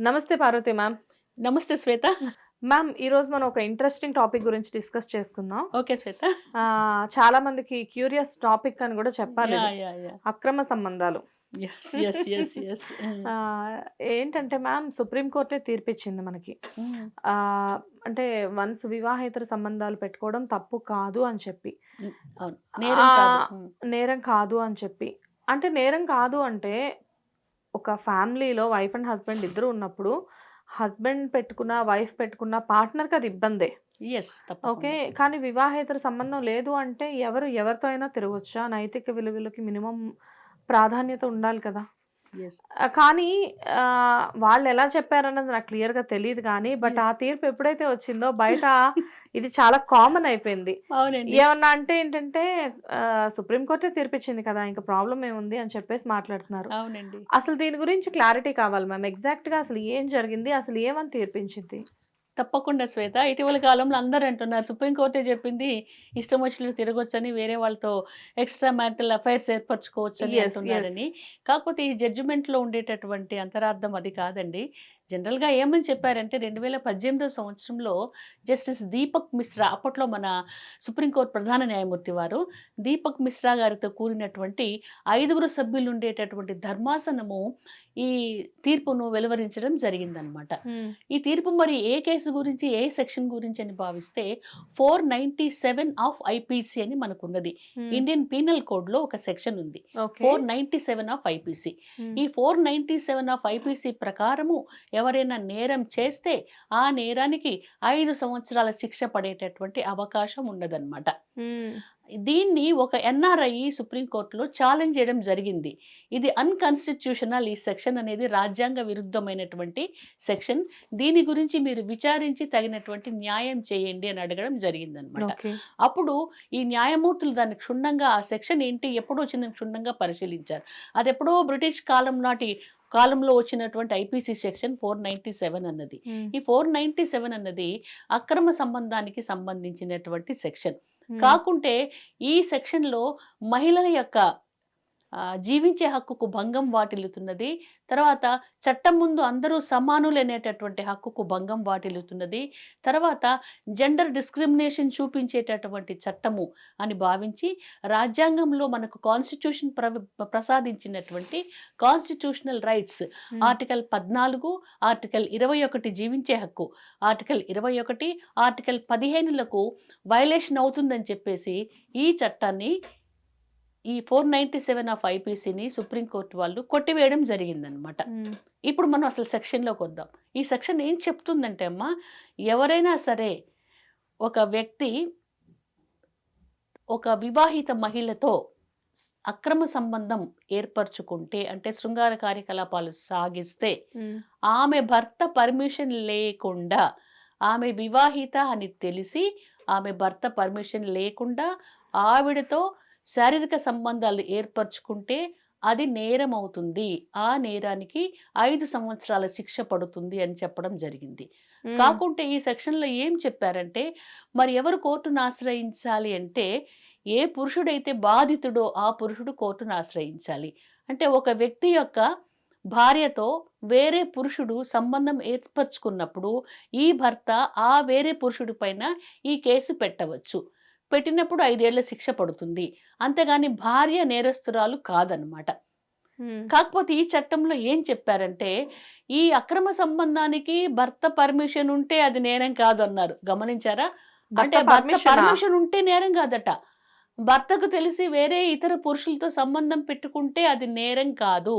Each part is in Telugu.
నమస్తే పార్వతి మ్యామ్. నమస్తే శ్వేత. మ్యామ్ ఈ రోజు మనం ఒక ఇంట్రెస్టింగ్ టాపిక్ గురించి డిస్కస్ చేసుకుందాం. ఓకే శ్వేత. చాలా మందికి క్యూరియస్ టాపిక్ అని కూడా చెప్పాలి. అక్రమ సంబంధాలు. ఆ, ఏంటంటే మ్యామ్ సుప్రీంకోర్టే తీర్పిచ్చింది మనకి. ఆ, అంటే వన్స్ వివాహేతర సంబంధాలు పెట్టుకోవడం తప్పు కాదు అని చెప్పి. ఉమ్, నేరం కాదు అని చెప్పి. అంటే నేరం కాదు అంటే ఒక ఫ్యామిలీలో వైఫ్ అండ్ హస్బెండ్ ఇద్దరు ఉన్నప్పుడు హస్బెండ్ పెట్టుకున్న వైఫ్ పెట్టుకున్న పార్ట్నర్కి అది ఇబ్బందే. ఓకే? కానీ వివాహేతర సంబంధం లేదు అంటే ఎవరు ఎవరితో అయినా తిరగొచ్చా? నైతిక విలువలకి మినిమం ప్రాధాన్యత ఉండాలి కదా. కానీ వాళ్ళు ఎలా చెప్పారన్నది నాకు క్లియర్గా తెలియదు కానీ బట్ ఆ. తీర్పు ఎప్పుడైతే వచ్చిందో బయట ఇది చాలా కామన్ అయిపోయింది. అవునండి. ఏమన్నా అంటే ఏంటంటే సుప్రీంకోర్టే తీర్పిచ్చింది కదా ఇంకా ప్రాబ్లం ఏముంది అని చెప్పేసి మాట్లాడుతున్నారు. అవునండి. అసలు దీని గురించి క్లారిటీ కావాలి మ్యామ్. ఎగ్జాక్ట్గా అసలు ఏం జరిగింది అసలు ఏమని తీర్పించింది? తప్పకుండా శ్వేత. ఇటీవల కాలంలో అందరూ అంటున్నారు సుప్రీంకోర్టే చెప్పింది ఇష్టం వచ్చినట్టు తిరగొచ్చని వేరే వాళ్ళతో ఎక్స్ట్రా మ్యారిటల్ అఫైర్స్ ఏర్పరచుకోవచ్చని అంటున్నారని. కాకపోతే ఈ జడ్జిమెంట్లో ఉండేటటువంటి అంతరార్థం అది కాదండి. జనరల్గా ఏమని చెప్పారంటే రెండు వేల పద్దెనిమిదో సంవత్సరంలో జస్టిస్ దీపక్ మిశ్రా అప్పట్లో మన సుప్రీంకోర్టు ప్రధాన న్యాయమూర్తి వారు దీపక్ మిశ్రా గారితో కూడినటువంటి ఐదుగురు సభ్యులు ఉండేటటువంటి ధర్మాసనము ఈ తీర్పును వెలువరించడం జరిగిందనమాట. ఈ తీర్పు మరి ఏ కేసు గురించి ఏ సెక్షన్ గురించి అని భావిస్తే four ninety seven of IPC అని మనకున్నది. ఇండియన్ పీనల్ కోడ్లో ఒక సెక్షన్ ఉంది. Four ninety seven of IPC. ఈ four ninety seven of IPC ప్రకారము ఎవరైనా నేరం చేస్తే ఆ నేరానికి ఐదు సంవత్సరాల శిక్ష పడేటటువంటి అవకాశం ఉన్నదన్నమాట దీన్ని ఒక ఎన్ఆర్ఐ సుప్రీంకోర్టులో ఛాలెంజ్ చేయడం జరిగింది. ఇది అన్కాన్స్టిట్యూషనల్ ఈ సెక్షన్ అనేది రాజ్యాంగ విరుద్ధమైనటువంటి సెక్షన్. దీని గురించి మీరు విచారించి తగినటువంటి న్యాయం చేయండి అని అడగడం జరిగిందనమాట. అప్పుడు ఈ న్యాయమూర్తులు దాన్ని క్షుణ్ణంగా ఆ సెక్షన్ ఏంటి ఎప్పుడు వచ్చిందని క్షుణ్ణంగా పరిశీలించారు. అది ఎప్పుడో బ్రిటిష్ కాలం నాటి కాలంలో వచ్చినటువంటి IPC section four ninety seven అన్నది. ఈ ఫోర్ నైన్టీ సెవెన్ అన్నది అక్రమ సంబంధానికి సంబంధించినటువంటి సెక్షన్. కాకుంటే ఈ సెక్షన్లో మహిళల యొక్క జీవించే హక్కుకు భంగం వాటిల్లుతున్నది. తర్వాత చట్టం ముందు అందరూ సమానులు అనేటటువంటి హక్కుకు భంగం వాటిల్లుతున్నది. తర్వాత జెండర్ డిస్క్రిమినేషన్ చూపించేటటువంటి చట్టము అని భావించి రాజ్యాంగంలో మనకు కాన్స్టిట్యూషన్ ప్ర ప్రసాదించినటువంటి కాన్స్టిట్యూషనల్ రైట్స్ ఆర్టికల్ పద్నాలుగు ఆర్టికల్ ఇరవై ఒకటి జీవించే హక్కు ఆర్టికల్ ఇరవై ఒకటి ఆర్టికల్ పదిహేనులకు వైలేషన్ అవుతుందని చెప్పేసి ఈ చట్టాన్ని ఈ ఫోర్ నైంటీ సెవెన్ ఆఫ్ ఐపీసీని సుప్రీంకోర్టు వాళ్ళు కొట్టివేయడం జరిగిందనమాట ఇప్పుడు మనం అసలు సెక్షన్లోకి వద్దాం. ఈ సెక్షన్ ఏం చెప్తుందంటే అమ్మా ఎవరైనా సరే ఒక వ్యక్తి ఒక వివాహిత మహిళతో అక్రమ సంబంధం ఏర్పరచుకుంటే అంటే శృంగార కార్యకలాపాలు సాగిస్తే ఆమె భర్త పర్మిషన్ లేకుండా ఆమె వివాహిత అని తెలిసి ఆమె భర్త పర్మిషన్ లేకుండా ఆవిడతో శారీరక సంబంధాలు ఏర్పరచుకుంటే అది నేరం అవుతుంది ఆ నేరానికి ఐదు సంవత్సరాల శిక్ష పడుతుంది అని చెప్పడం జరిగింది. కాకుంటే ఈ సెక్షన్లో ఏం చెప్పారంటే మరి ఎవరు కోర్టును ఆశ్రయించాలి అంటే ఏ పురుషుడైతే బాధితుడో ఆ పురుషుడు కోర్టును ఆశ్రయించాలి. అంటే ఒక వ్యక్తి యొక్క భార్యతో వేరే పురుషుడు సంబంధం ఏర్పరచుకున్నప్పుడు ఈ భర్త ఆ వేరే పురుషుడి పైన ఈ కేసు పెట్టవచ్చు. పెట్టినప్పుడు ఐదేళ్ళ శిక్ష పడుతుంది. అంతేగాని భార్య నేరస్తురాలు కాదనమాట కాకపోతే ఈ చట్టంలో ఏం చెప్పారంటే ఈ అక్రమ సంబంధానికి భర్త పర్మిషన్ ఉంటే అది నేరం కాదు అన్నారు గమనించారా అంటే భర్త పర్మిషన్ ఉంటే నేరం కాదట. భర్తకు తెలిసి వేరే ఇతర పురుషులతో సంబంధం పెట్టుకుంటే అది నేరం కాదు.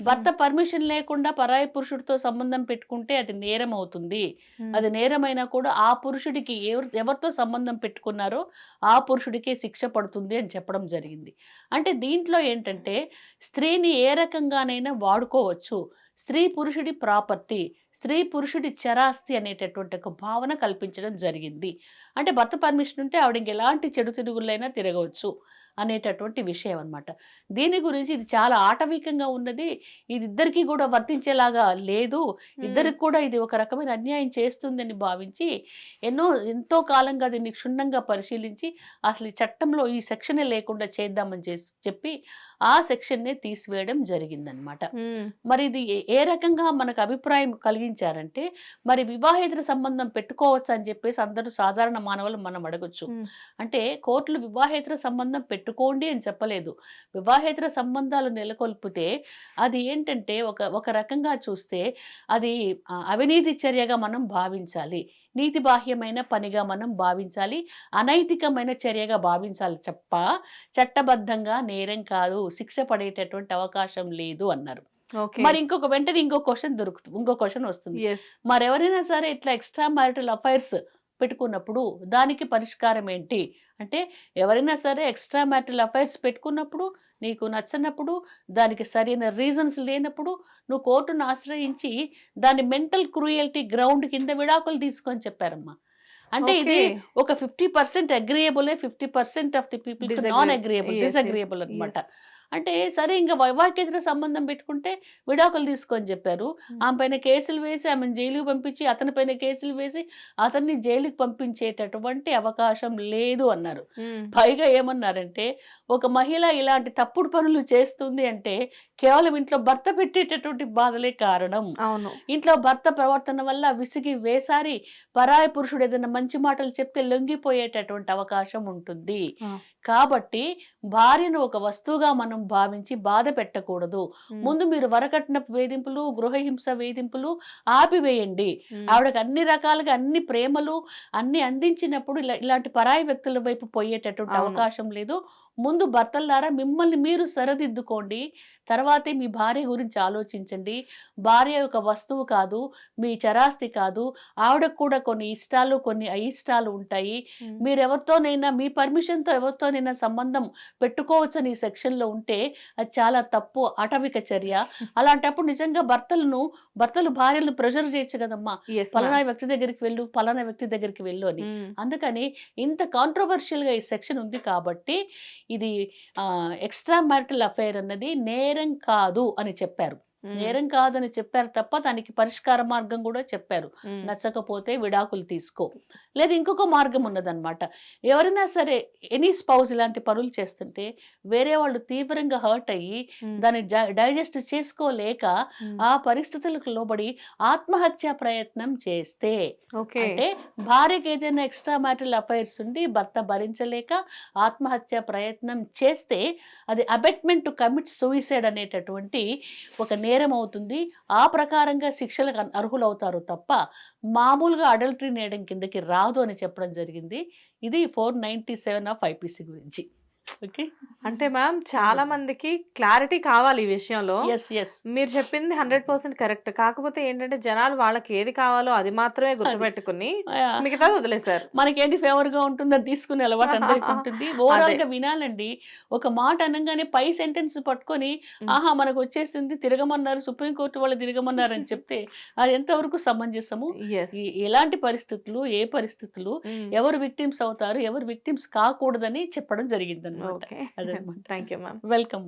భర్త పర్మిషన్ లేకుండా పరాయి పురుషుడితో సంబంధం పెట్టుకుంటే అది నేరం అవుతుంది. అది నేరమైనా కూడా ఆ పురుషుడికి ఎవరు ఎవరితో సంబంధం పెట్టుకున్నారో ఆ పురుషుడికే శిక్ష పడుతుంది అని చెప్పడం జరిగింది. అంటే దీంట్లో ఏంటంటే స్త్రీని ఏ రకంగానైనా వాడుకోవచ్చు. స్త్రీ పురుషుడి ప్రాపర్టీ స్త్రీ పురుషుడి చరాస్తి అనేటటువంటి ఒక భావన కల్పించడం జరిగింది. అంటే భర్త పర్మిషన్ ఉంటే ఆవిడ ఇంక ఎలాంటి చెడు తిరుగులైనా తిరగవచ్చు. అనేటటువంటి విషయం అన్నమాట. దీని గురించి ఇది చాలా ఆటవికంగా ఉన్నది. ఇది ఇద్దరికి కూడా వర్తించేలాగా లేదు. ఇద్దరికి కూడా ఇది ఒక రకమైన అన్యాయం చేస్తుందని భావించి ఎన్నో ఎంతో కాలంగా దీన్ని క్షుణ్ణంగా పరిశీలించి అసలు ఈ చట్టంలో ఈ సెక్షనే లేకుండా చేద్దామని చెప్పి ఆ సెక్షన్నే తీసివేయడం జరిగిందనమాట మరి ఇది ఏ- రకంగా మనకు అభిప్రాయం కలిగించారంటే మరి వివాహేతర సంబంధం పెట్టుకోవచ్చు అని చెప్పేసి అందరూ సాధారణ మానవులు మనం అడగొచ్చు. అంటే కోర్టులు వివాహేతర సంబంధం పెట్టుకోండి అని చెప్పలేదు. వివాహేతర సంబంధాలు నెలకొల్పితే అది ఏంటంటే ఒక ఒక రకంగా చూస్తే అది అవినీతి చర్యగా మనం భావించాలి. నీతి బాహ్యమైన పనిగా మనం భావించాలి. అనైతికమైన చర్యగా భావించాలి తప్ప చట్టబద్ధంగా నేరం కాదు శిక్ష పడేటటువంటి అవకాశం లేదు అన్నారు. మరి ఇంకొక వెంటనే ఇంకో క్వశ్చన్ దొరుకుతుంది ఇంకో క్వశ్చన్ వస్తుంది. ఎస్ మరి ఎవరైనా సరే ఇట్లా ఎక్స్ట్రా మ్యారిటల్ అఫైర్స్ పెట్టుకున్నప్పుడు దానికి పరిష్కారం ఏంటి అంటే ఎవరైనా సరే ఎక్స్ట్రా మ్యారిటల్ అఫైర్స్ పెట్టుకున్నప్పుడు నీకు నచ్చనప్పుడు దానికి సరైన రీజన్స్ లేనప్పుడు నువ్వు కోర్టును ఆశ్రయించి దాని మెంటల్ క్రూయల్టీ గ్రౌండ్ కింద విడాకులు తీసుకొని చెప్పారమ్మా. అంటే ఇది. ఒక fifty percent agreeable fifty percent of the people non agreeable disagreeable అన్నమాట. Yes. అంటే సరే ఇంకా వైవాహికేతర సంబంధం పెట్టుకుంటే విడాకులు తీసుకొని చెప్పారు. ఆమె పైన కేసులు వేసి ఆమెను జైలుకి పంపించి అతని పైన కేసులు వేసి అతన్ని జైలుకి పంపించేటటువంటి అవకాశం లేదు అన్నారు. పైగా ఏమన్నారంటే ఒక మహిళ ఇలాంటి తప్పుడు పనులు చేస్తుంది అంటే కేవలం ఇంట్లో భర్త పెట్టేటటువంటి బాధలే కారణం. అవును. ఇంట్లో భర్త ప్రవర్తన వల్ల విసిగి వేసారి పరాయి పురుషుడు ఏదైనా మంచి మాటలు చెప్తే లొంగిపోయేటటువంటి అవకాశం ఉంటుంది. కాబట్టి భార్యను ఒక వస్తువుగా మనం భావించి బాధ పెట్టకూడదు. ముందు మీరు వరకట్నపు వేధింపులు గృహహింస వేధింపులు ఆపివేయండి. ఆవిడకి అన్ని రకాలుగా అన్ని ప్రేమలు అన్ని అందించినప్పుడు ఇలా ఇలాంటి పరాయి వ్యక్తుల వైపు పోయేటటువంటి. అవకాశం లేదు. ముందు భర్తలారా మిమ్మల్ని మీరు సరిదిద్దుకోండి. తర్వాతే మీ భార్య గురించి ఆలోచించండి. భార్య ఒక వస్తువు కాదు మీ చరాస్తి కాదు. ఆవిడకు కూడా కొన్ని ఇష్టాలు కొన్ని అయిష్టాలు ఉంటాయి. మీరు ఎవరితోనైనా మీ పర్మిషన్తో ఎవరితోనైనా సంబంధం పెట్టుకోవచ్చని ఈ సెక్షన్లో ఉంటే అది చాలా తప్పు అటవిక చర్య. అలాంటప్పుడు నిజంగా భర్తలను భర్తలు భార్యలను ప్రెషర్ చేయొచ్చు కదమ్మా. పలానా. వ్యక్తి దగ్గరికి వెళ్ళు పలానా వ్యక్తి దగ్గరికి వెళ్ళు అని. ఉమ్, అందుకని ఇంత కాంట్రవర్షియల్గా ఈ సెక్షన్ ఉంది కాబట్టి ఇది ఎక్స్ట్రా మ్యారిటల్ అఫైర్ అన్నది నేరం కాదు అని చెప్పారు. నేరం కాదు అని చెప్పారు తప్ప దానికి పరిష్కార మార్గం కూడా చెప్పారు. నచ్చకపోతే విడాకులు తీసుకో. లేదా ఇంకొక మార్గం ఉన్నదన్నమాట. ఎవరైనా సరే ఎనీ స్పౌజ్ ఇలాంటి పనులు చేస్తుంటే వేరే వాళ్ళు తీవ్రంగా హర్ట్ అయ్యి దాన్ని డైజెస్ట్ చేసుకోలేక ఆ పరిస్థితులకు లోబడి ఆత్మహత్య ప్రయత్నం చేస్తే అంటే భార్యకి ఏదైనా ఎక్స్ట్రా మ్యాటల్ అఫైర్స్ ఉండి భర్త భరించలేక ఆత్మహత్య ప్రయత్నం చేస్తే అది అబెట్మెంట్ టు కమిట్ సూయిసైడ్ అనేటటువంటి ఒక నేరం అవుతుంది ఆ ప్రకారంగా శిక్షలకు అర్హులవుతారు తప్ప మామూలుగా అడల్టరీ నేయడం కిందకి రాదు అని చెప్పడం జరిగింది. ఇది four ninety seven of IPC గురించి. ఓకే. అంటే మ్యామ్ చాలా మందికి క్లారిటీ కావాలి ఈ విషయంలో. మీరు చెప్పింది హండ్రెడ్ పర్సెంట్ కరెక్ట్. కాకపోతే ఏంటంటే జనాలు వాళ్ళకి ఏది కావాలో అది మాత్రమే గుర్తుపెట్టుకుని మిగతా వదిలేశారు. మనకేంటి ఫేవర్గా ఉంటుంది తీసుకునే అలవాటు అందరికి ఉంటుంది. ఓవరాల్గా వినాలండి. ఒక మాట అనగానే పై సెంటెన్స్ పట్టుకొని. ఆహా మనకు వచ్చేసింది తిరగమన్నారు సుప్రీంకోర్టు వాళ్ళు తిరగమన్నారు అని చెప్తే అది ఎంతవరకు సమంజసము? ఎలాంటి పరిస్థితులు ఏ పరిస్థితులు ఎవరు విక్టిమ్స్ అవుతారు ఎవరు విక్టిమ్స్ కాకూడదని చెప్పడం జరిగింది అనమాట అదనమాట. Thank you ma'am. వెల్కమ్